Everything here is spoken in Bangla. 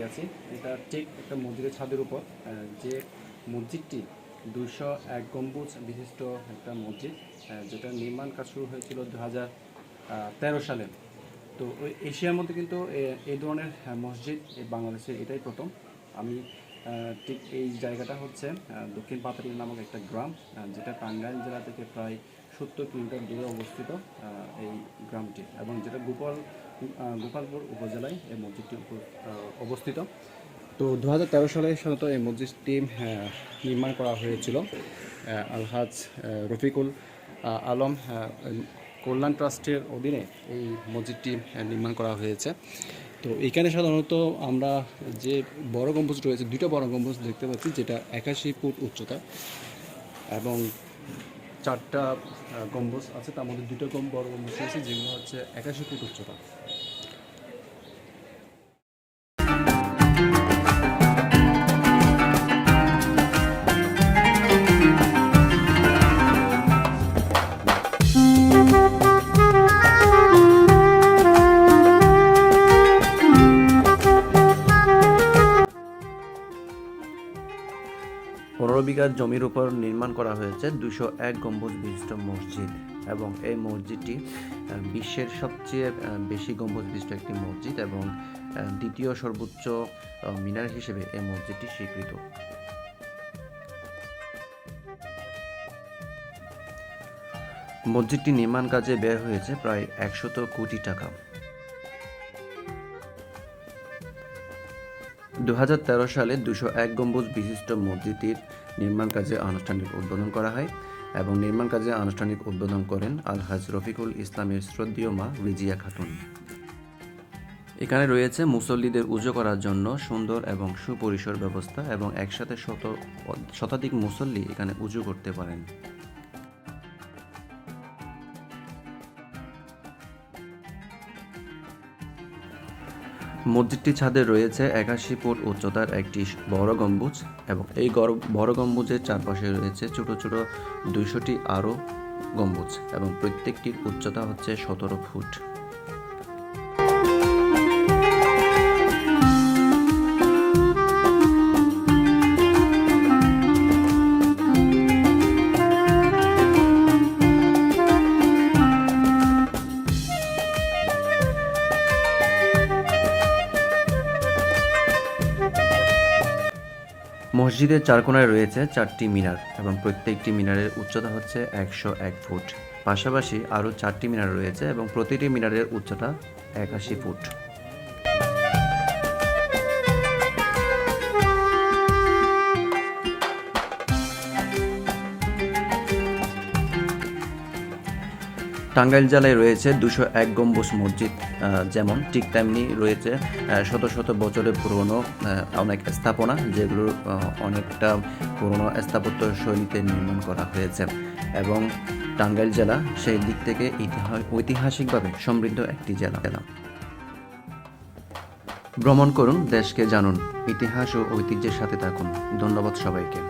দেখাচ্ছি এটা ঠিক একটা মসজিদের ছাদের উপর। যে মসজিদটি দুইশো এক গম্বুজ বিশিষ্ট একটা মসজিদ যেটা নির্মাণ কাজ শুরু হয়েছিল দু হাজার তেরো সালে। তো ওই এশিয়ার মধ্যে কিন্তু এই ধরনের মসজিদ বাংলাদেশে এটাই প্রথম। আমি ঠিক এই জায়গাটা হচ্ছে দক্ষিণ পাতারি নামক একটা গ্রাম যেটা টাঙ্গাইল জেলা থেকে প্রায় সত্তর কিলোমিটার দূরে অবস্থিত এই গ্রামটি এবং যেটা গোপাল গোপালপুর উপজেলায় এই মসজিদটি অবস্থিত। তো দু হাজার তেরো সালে সাধারণত এই মসজিদটি নির্মাণ করা হয়েছিল। আলহাজ রফিকুল আলম কল্যাণ ট্রাস্টের অধীনে এই মসজিদটি নির্মাণ করা হয়েছে। তো এখানে সাধারণত আমরা যে বড় গম্বুজ রয়েছে দুটো বড় গম্বুজ দেখতে পাচ্ছি, যেটা একাশি ফুট উচ্চতা এবং চারটা গম্বুজ আছে, তার মধ্যে দুটো গম, বড় গম্বুজ রয়েছে, যেগুলো হচ্ছে একাশি ফুট উচ্চতা। পনেরো বিঘা জমির উপর নির্মাণ করা হয়েছে দুশো এক গম্বুজ বিশিষ্ট মসজিদ এবং এই মসজিদটি বিশ্বের সবচেয়ে বেশি গম্বুজ বিশিষ্ট একটি মসজিদ এবং দ্বিতীয় সর্বোচ্চ মিনার হিসেবে এই মসজিদটি স্বীকৃত। মসজিদটি নির্মাণ কাজে ব্যয় হয়েছে প্রায় একশত কোটি টাকা। দু হাজার তেরো সালে দুশো এক গম্বুজ বিশিষ্ট মসজিদটির নির্মাণ কাজে আনুষ্ঠানিক উদ্বোধন করা হয় এবং নির্মাণ কাজে আনুষ্ঠানিক উদ্বোধন করেন আলহাজ রফিকুল ইসলামের শ্রদ্ধীয় মা রিজিয়া খাতুন। এখানে রয়েছে মুসল্লিদের উজু করার জন্য সুন্দর এবং সুপরিসর ব্যবস্থা এবং একসাথে শত শতাধিক মুসল্লি এখানে উজু করতে পারেন। মসজিদটি ছাদে রয়েছে একাশি ফুট উচ্চতার একটি বড় গম্বুজ এবং এই বড় গম্বুজের চারপাশে রয়েছে ছোট ছোট দুইশোটি আরও গম্বুজ এবং প্রত্যেকটির উচ্চতা হচ্ছে সতেরো ফুট। মসজিদের চারকোনায় রয়েছে চারটি মিনার এবং প্রত্যেকটি মিনারের উচ্চতা হচ্ছে একশো এক ফুট। পাশাপাশি আরও চারটি মিনার রয়েছে এবং প্রতিটি মিনারের উচ্চতা একাশি ফুট। টাঙ্গাইল জেলায় রয়েছে দুশো এক গম্বুজ মসজিদ যেমন ঠিক তেমনি রয়েছে শত শত বছরের পুরনো অনেক স্থাপনা, যেগুলো অনেকটা পুরনো স্থাপত্য শৈলীতে নির্মাণ করা হয়েছে। এবং টাঙ্গাইল জেলা সেই দিক থেকে ইতিহাস ঐতিহাসিকভাবে সমৃদ্ধ একটি জেলা জেলা। ভ্রমণ করুন, দেশকে জানুন, ইতিহাস ও ঐতিহ্যের সাথে থাকুন। ধন্যবাদ সবাইকে।